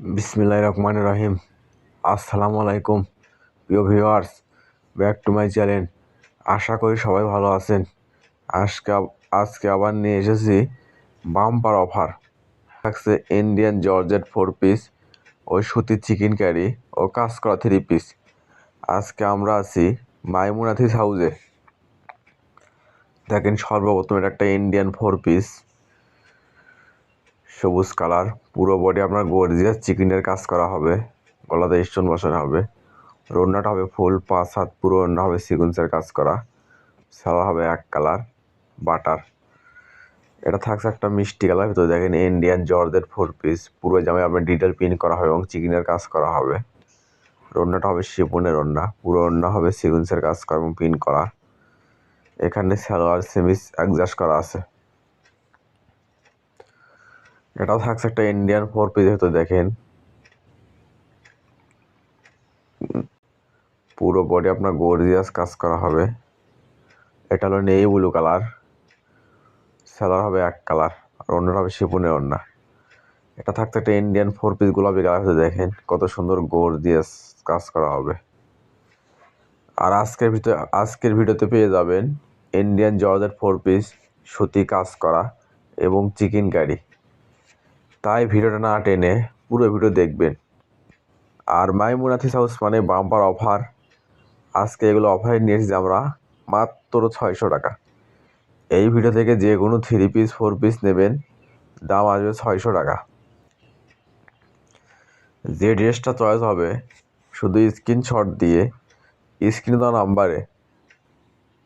বিসমিল্লাহ রহমান রহিম। আসসালামু আলাইকুম প্রিয় viewers, back to my channel. আশা করি সবাই ভালো আছেন। আজকে আজকে আবার নিয়ে এসেছি বাম্পার অফার। থাকছে ইন্ডিয়ান জর্জেট ফোর পিস, ওই সুতির চিকেন ক্যারি ও কাজ করা থ্রি পিস। আজকে আমরা আছি মাইমুনাথিস হাউজে। দেখেন সর্বপ্রথম এটা একটা ইন্ডিয়ান ফোর পিস। সবুজ কালার। পুরো বডি আপনার গর্জিয়াস চিকেনের কাজ করা হবে। গলাতে স্টোন বসানো হবে। রোনাটা হবে ফুল, পাঁচ হাত পুরো রান্না হবে সিকুন্সের কাজ করা। সালা হবে এক কালার, বাটার। এটা থাকছে একটা মিষ্টি কালার, ভিতরে দেখেন ইন্ডিয়ান জর্জেট ফোর পিস পুরো জামায় আপনার ডিটেল পিন করা হবে এবং চিকেনের কাজ করা হবে। রন্নাটা হবে শিপনের রন্না। পুরো রান্না হবে সিকুন্সের কাজ করা এবং পিন করা। এখানে সালোয়ার সেমিস অ্যাডজাস্ট করা আছে। এটাও থাকছে একটা ইন্ডিয়ান ফোর পিস হয়তো দেখেন। পুরো বডি আপনার গর্জিয়াস কাজ করা হবে। এটা হলো নেই ব্লু কালার। সালার হবে এক কালার, আর অন্যটা হবে শিপুনের অন্যা। এটা থাকছে একটা ইন্ডিয়ান ফোর পিস গোলাপি কালার হয়তো দেখেন, কত সুন্দর গর্জিয়াস কাজ করা হবে। আর আজকের ভিতরে আজকের ভিডিওতে পেয়ে যাবেন ইন্ডিয়ান জর্জেট ফোর পিস সুতি কাজ করা এবং চিকেন কারি। তাই ভিডিওটা না টেনে পুরো ভিডিও দেখবেন। আর মাইমুনাথিস হাউস মানে বাম্পার অফার। আজকে এগুলো অফারে নিয়ে এসেছি আমরা মাত্র ছয়শো টাকা। এই ভিডিও থেকে যে কোনো থ্রি পিস ফোর পিস নেবেন, দাম আসবে ছয়শো টাকা। যে ড্রেসটা চয়েস হবে, শুধু স্ক্রিনশট দিয়ে স্ক্রিনে দেওয়া নাম্বারে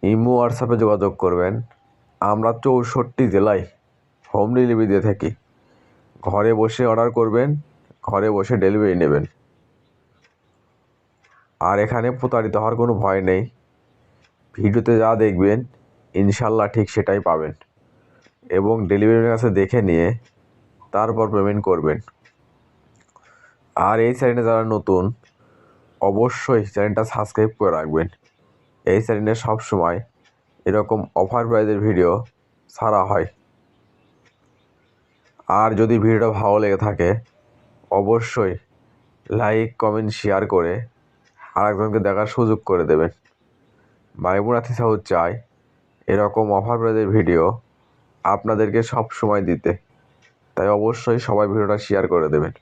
ইমো হোয়াটসঅ্যাপে যোগাযোগ করবেন। আমরা চৌষট্টি জেলায় হোম ডেলিভারি দিয়ে থাকি। ঘরে বসে অর্ডার করবেন, ঘরে বসে ডেলিভারি নেবেন। আর এখানে প্রতারিত হওয়ার কোনো ভয় নেই। ভিডিওতে যা দেখবেন, ইনশাল্লাহ ঠিক সেটাই পাবেন। এবং ডেলিভারির কাছে দেখে নিয়ে তারপর পেমেন্ট করবেন। আর এই চ্যানেলে যারা নতুন, অবশ্যই চ্যানেলটা সাবস্ক্রাইব করে রাখবেন। এই চ্যানেলে সবসময় এরকম অফার প্রাইজের ভিডিও ছাড়া হয়। আর যদি ভিডিওটা ভালো লেগে থাকে, অবশ্যই লাইক কমেন্ট শেয়ার করে আরেকজনকে দেখার সুযোগ করে দেবেন। মাইমুনাথি সাহু চাই এরকম অফার প্রাইজের ভিডিও আপনাদেরকে সব সময় দিতে। তাই অবশ্যই সবাই ভিডিওটা শেয়ার করে দেবেন।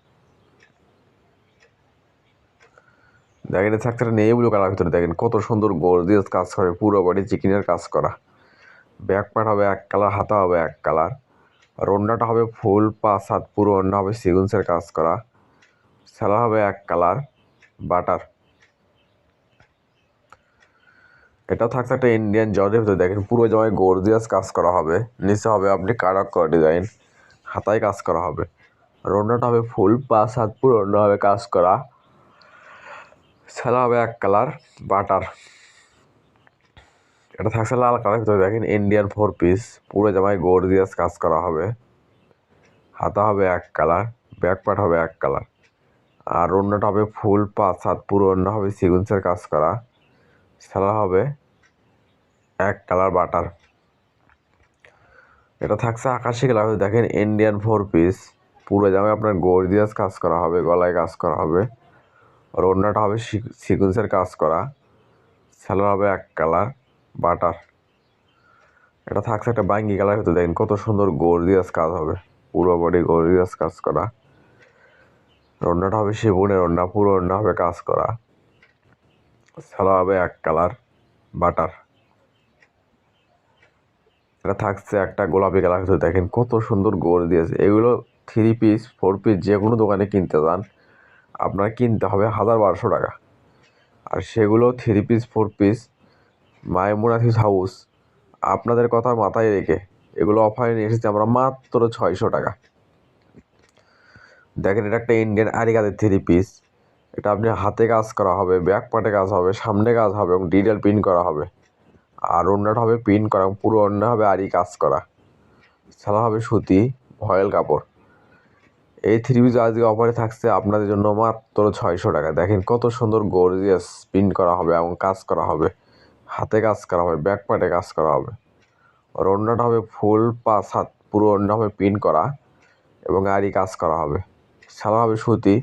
দেখেন থাকতে নেই ব্লু কালার ভিতরে। দেখেন, কত সুন্দর গর্জিয়াস কাজ করে, পুরো বডি চিকেনের কাজ করা। ব্যাক পার্ট হবে এক কালার হাতা হবে এক কালার আর ওড়নাটা হবে ফুল পাঁচ সাত পুরো ওড়না হবে সিগুন্সের কাজ করা। সেলা হবে এক কালার, বাটার। এটা থাকছে একটা ইন্ডিয়ান জর্জের ভিতরে, দেখেন পুরো জামায় গর্জিয়াস কাজ করা হবে। নিচে হবে আপনি কারাক করা ডিজাইন, হাতায় কাজ করা হবে। আর ওড়নাটা হবে ফুল পাঁচ সাত পুরো ওড়না হবে কাজ করা। সেলা হবে এক কালার, বাটার। এটা থাকছে লাল কালার ভিতরে দেখেন ইন্ডিয়ান ফোর পিস পুরো জামায় গর্জিয়াস কাজ করা হবে। হাতা হবে এক কালার ব্যাক পার্ট হবে এক কালার আর অন্যটা হবে ফুল পাঁচ হাত, পুরো অন্য হবে সিগুন্সের কাজ করা। সেলা হবে এক কালার বাটার এটা থাকছে আকাশি কালার দেখেন ইন্ডিয়ান ফোর পিস পুরো জামায় আপনার গর্জিয়াস কাজ করা হবে, গলায় কাজ করা হবে। আর অন্যটা হবে সিকুন্সের কাজ করা। সেলার হবে এক কালার বাটার। এটা থাকছে একটা বাঙ্গি কালার ভিতরে। দেখেন কত সুন্দর গর্জিয়াস কাজ হবে। পুরো বডি গর্জিয়াস কাজ করা। রন্নাটা হবে শিবনের রন্না, পুরো রন্না হবে কাজ করা। সেলা হবে এক কালার বাটার। এটা থাকছে একটা গোলাপি কালার ভিতরে। দেখেন কত সুন্দর গোর দিয়েছে এগুলো থ্রি পিস ফোর পিস যে কোনো দোকানে কিনতে যান। আপনার কিনতে হবে হাজার বারোশো টাকা। আর সেগুলো three piece four piece Maimunathi's house. আপনাদের কথা মাথায় রেখে এগুলো অফারে নিয়ে এসেছি আমরা মাত্র ছয়শো টাকা। দেখেন, এটা একটা ইন্ডিয়ান আরিকাদের থ্রি পিস এটা আপনি হাতে কাজ করা হবে ব্যাক পার্টে কাজ হবে, সামনে কাজ হবে এবং ডিটেল প্রিন্ট করা হবে। আর অন্যটা হবে প্রিন্ট করা এবং পুরো অন্য হবে আরি কাজ করা। সালা হবে সুতি, ভয়েল কাপড়। এই থ্রি পিস আজকে অফারে থাকছে আপনাদের জন্য মাত্র ছয়শো টাকা। দেখেন কত সুন্দর গর্জিয়াস প্রিন্ট করা হবে এবং কাজ করা হবে। হাতে কাজ করা হবে ব্যাক পার্টে কাজ করা হবে। আর অন্যটা হবে ফুল পাঁচ হাত, পুরো অন্য হবে প্রিন্ট করা এবং আরই কাজ করা হবে। সালা হবে সুতি,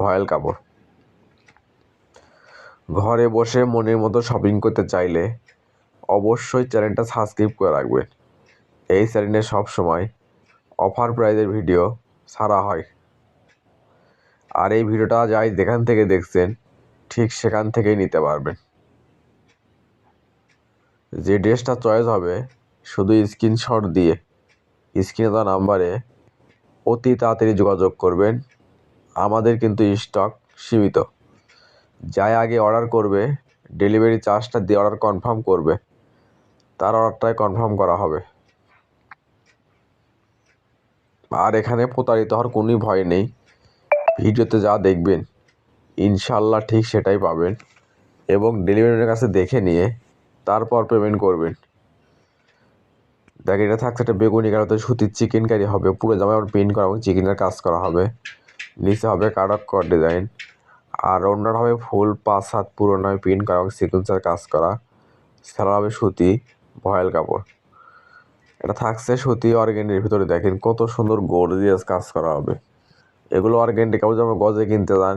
ভয়েল কাপড়। ঘরে বসে মনের মতো শপিং করতে চাইলে অবশ্যই চ্যানেলটা সাবস্ক্রাইব করে রাখবেন এই চ্যানেলে সব সময় অফার প্রাইজের ভিডিও ছাড়া হয়। আর এই ভিডিওটা যাই যেখান থেকে দেখছেন, ঠিক সেখান থেকেই নিতে পারবেন। যে ড্রেসটা চয়েস হবে, শুধু স্ক্রিনশট দিয়ে স্ক্রিনে দেওয়া নাম্বারে অতি তাড়াতাড়ি যোগাযোগ করবেন। আমাদের কিন্তু স্টক সীমিত। যাই আগে অর্ডার করবে ডেলিভারি চার্জটা দিয়ে অর্ডার কনফার্ম করবে। তার অর্ডারটাই কনফার্ম করা হবে। আর এখানে প্রতারিত হওয়ার কোনোই ভয় নেই। ভিডিওতে যা দেখবেন ইনশাল্লাহ ঠিক সেটাই পাবেন। এবং ডেলিভারির কাছে দেখে নিয়ে তারপর পেমেন্ট করবেন। দেখ, এটা থাকছে একটা বেগুনি কালাতে সুতির চিকেন কারি হবে, পুরো জামায় প্রিন্ট করা এবং চিকেনের কাজ করা হবে। নিচে হবে কাটাক কর ডিজাইন আর অন্যটা হবে ফুল পাঁচ হাত পুরো নয় প্রিন্ট করা এবং সিকুয়েন্সের কাজ করা। সারা হবে সুতি, ভয়েল কাপড়। এটা থাকছে সুতি অর্গেন্ডির ভিতরে দেখেন কত সুন্দর গর্জিয়াস কাজ করা হবে। এগুলো অর্গেন্ডি কাপড় যেমন গজে কিনতে যান,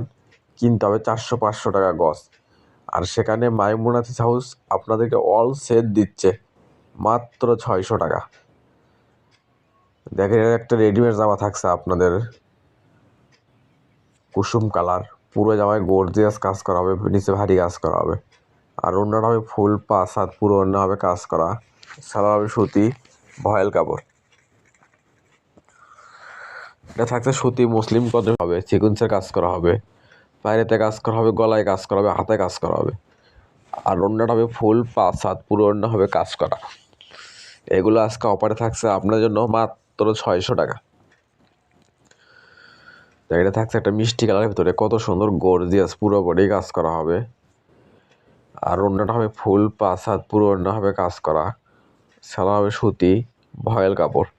কিনতে হবে চারশো পাঁচশো টাকা গজ। আর সেখানে মাইমুনাথি হাউস আপনাদেরকে অল সেট দিচ্ছে, মাত্র ছয়শো টাকা। দেখেন, একটা রেডিমেড জামা থাকছে আপনাদের। কুসুম কালার, পুরো জামায় গর্জিয়াস কাজ করা হবে, নিচে ভারী কাজ করা হবে। আর অন্যটা হবে ফুল পাঁচ হাত পুরো অন্য হবে কাজ করা। সারা হবে সুতি, ভয়েল কাপড়। এটা থাকছে সুতি মুসলিম কদম হবে সিকুন্সের কাজ করা হবে। বাইরেতে কাজ করা হবে, গলায় কাজ করা হবে, হাতে কাজ করা হবে। আর অন্যটা হবে ফুল পাঁচ হাত পুরো অন্য হবে কাজ করা। এগুলো আজকে অফারে থাকছে আপনার জন্য মাত্র ছয়শো টাকা। এটা থাকছে একটা মিষ্টি কালারের ভিতরে, কত সুন্দর গর্জিয়াস পুরো বডি কাজ করা হবে। আর অন্যটা হবে ফুল পাঁচ হাত পুরো অন্য হবে কাজ করা। সালা হবে সুতি, ভয়েল কাপড়।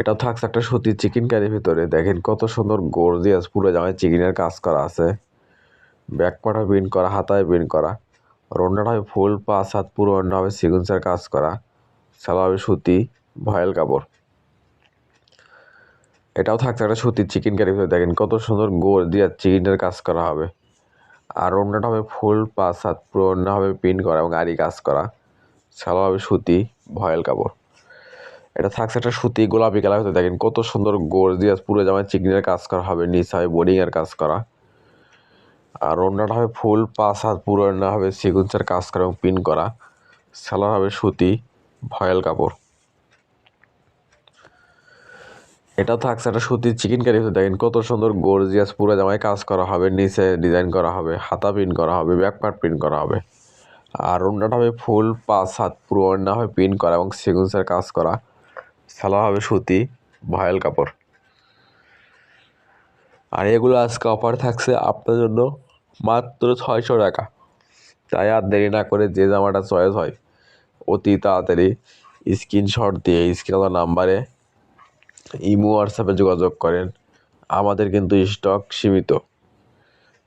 এটাও থাকছে একটা সুতি চিকেন কারির ভিতরে। দেখেন কত সুন্দর গর্জিয়াস পুরো জামায় চিকেনের কাজ করা আছে। ব্যাক পাটা প্রিন্ট করা, হাতায় প্রিন্ট করা। আর অন্যটা হবে ফুল পাঁচ হাত, পুরো অন্য হবে কাজ করা। সালা হবে সুতি, ভয়েল কাপড়। এটাও থাকছে একটা সুতির চিকেন কারির ভিতরে। দেখেন কত সুন্দর দিয়ে চিকেনের কাজ করা হবে। আর অন্যটা হবে ফুল পাঁচ হাত, পুরো অন্য হবে প্রিন্ট করা এবং আরি কাজ করা। সালা হবে সুতি, ভয়েল কাপড়। এটা থাকছে একটা সুতি গোলাপি কালার ভিতরে দেখেন, কত সুন্দর দিয়ে পুরো জামায় চিকেনের কাজ করা হবে, নিচ হবে বোর্ডিংয়ের কাজ করা। আর অন্যটা হবে ফুল, পাঁচ হাত পুরো অন্য হবে সিকুন্সের কাজ করা এবং প্রিন্ট করা। সালার হবে সুতি, ভয়েল কাপড়। এটা থাকছে একটা সুতির চিকেন কারি দেখেন, কত সুন্দর গর্জিয়াস পুরো জামায় কাজ করা হবে, নিচে ডিজাইন করা হবে, হাতা প্রিন্ট করা হবে ব্যাক পার্ট প্রিন্ট করা হবে। আর অন্যটা হবে ফুল, পাঁচ হাত পুরো অন্য হবে প্রিন্ট করা এবং সিকুন্সের কাজ করা। সালা হবে সুতি, ভয়েল কাপড়। আর এগুলো আজকে অফার থাকছে আপনার জন্য মাত্র ছয়শো টাকা। তাই আর দেরি না করে যে জামাটা চয়েস হয়, অতি তাড়াতাড়ি স্ক্রিনশট দিয়ে স্ক্রিন নাম্বারে ইমো হোয়াটসঅ্যাপে যোগাযোগ করেন। আমাদের কিন্তু স্টক সীমিত।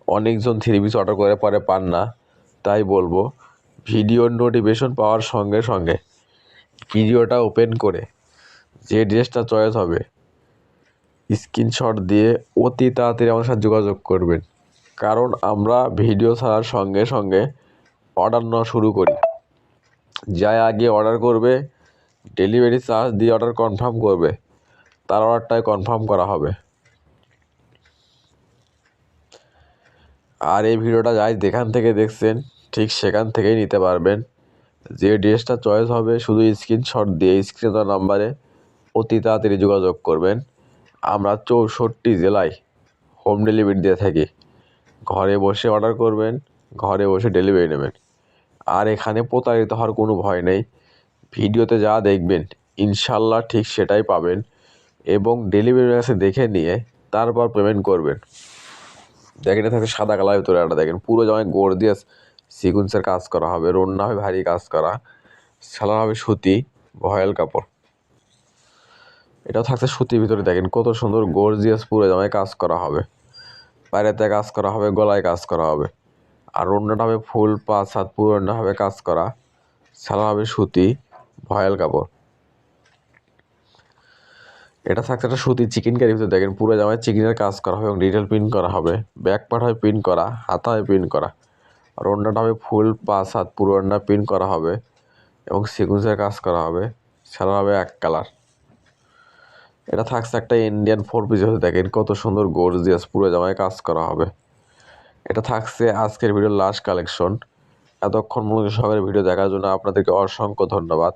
অনেকজন থ্রি পিস অর্ডার করে পরে পান না, তাই বলব ভিডিওর নোটিফিকেশন পাওয়ার সঙ্গে সঙ্গে ভিডিওটা ওপেন করে যে ড্রেসটা চয়েস হবে স্ক্রিনশট দিয়ে অতি তাড়াতাড়ি আমার সাথে যোগাযোগ করবেন। কারণ আমরা ভিডিও ছাড়ার সঙ্গে সঙ্গে অর্ডার নেওয়া শুরু করি। যাই আগে অর্ডার করবে ডেলিভারি চার্জ দিয়ে অর্ডার কনফার্ম করবে, তার অর্ডারটাই কনফার্ম করা হবে। আর এই ভিডিওটা যাই যেখান থেকে দেখছেন, ঠিক সেখান থেকেই নিতে পারবেন। যে ড্রেসটা চয়েস হবে, শুধু স্ক্রিনশট দিয়ে স্ক্রিনে নাম্বারে অতি তাড়াতাড়ি যোগাযোগ করবেন। আমরা চৌষট্টি জেলায় হোম ডেলিভারি দিয়ে থাকি। ঘরে বসে অর্ডার করবেন, ঘরে বসে ডেলিভারি নেবেন। আর এখানে প্রতারিত হওয়ার কোনো ভয় নেই। ভিডিওতে যা দেখবেন, ইনশাল্লাহ ঠিক সেটাই পাবেন এবং ডেলিভারি কাছে দেখে নিয়ে তারপর পেমেন্ট করবেন। দেখেন থাকে সাদা কালার ভিতরে একটা দেখেন, পুরো জামায় গোড় দিয়ে সিকুন্সের কাজ করা হবে, রন্না হবে, ভারী কাজ করা সালার হবে সুতি, ভয়েল কাপড়। এটাও থাকছে সুতির ভিতরে, দেখেন কত সুন্দর গর্জিয়াস পুরো জামায় কাজ করা হবে। বাইরেতে কাজ করা হবে, গলায় কাজ করা হবে। আর অন্যটা হবে ফুল পাঁচ হাত পুরো অন্য হবে কাজ করা। সালা হবে সুতি, ভয়েল কাপড়। এটা থাকছে একটা সুতি চিকেন কারি ভিতরে, দেখেন পুরো জামায় চিকেনের কাজ করা হবে এবং ডিটেল প্রিন্ট করা হবে। ব্যাক পার্ট হয় প্রিন্ট করা, হাতা হয় প্রিন্ট করা। আর অন্যটা হবে ফুল পাঁচ হাত পুরো অন্য প্রিন্ট করা হবে এবং সিকুন্সের কাজ করা হবে। সাদা হবে এক কালার এটা থাকছে একটা ইন্ডিয়ান ফোর পিস হতে দেখেন, কত সুন্দর গর্জিয়াস পুরো জামায় কাজ করা হবে। এটা থাকছে আজকের ভিডিও লাস্ট কালেকশন এতক্ষণ মূলত সবাই ভিডিও দেখার জন্য আপনাদেরকে অসংখ্য ধন্যবাদ।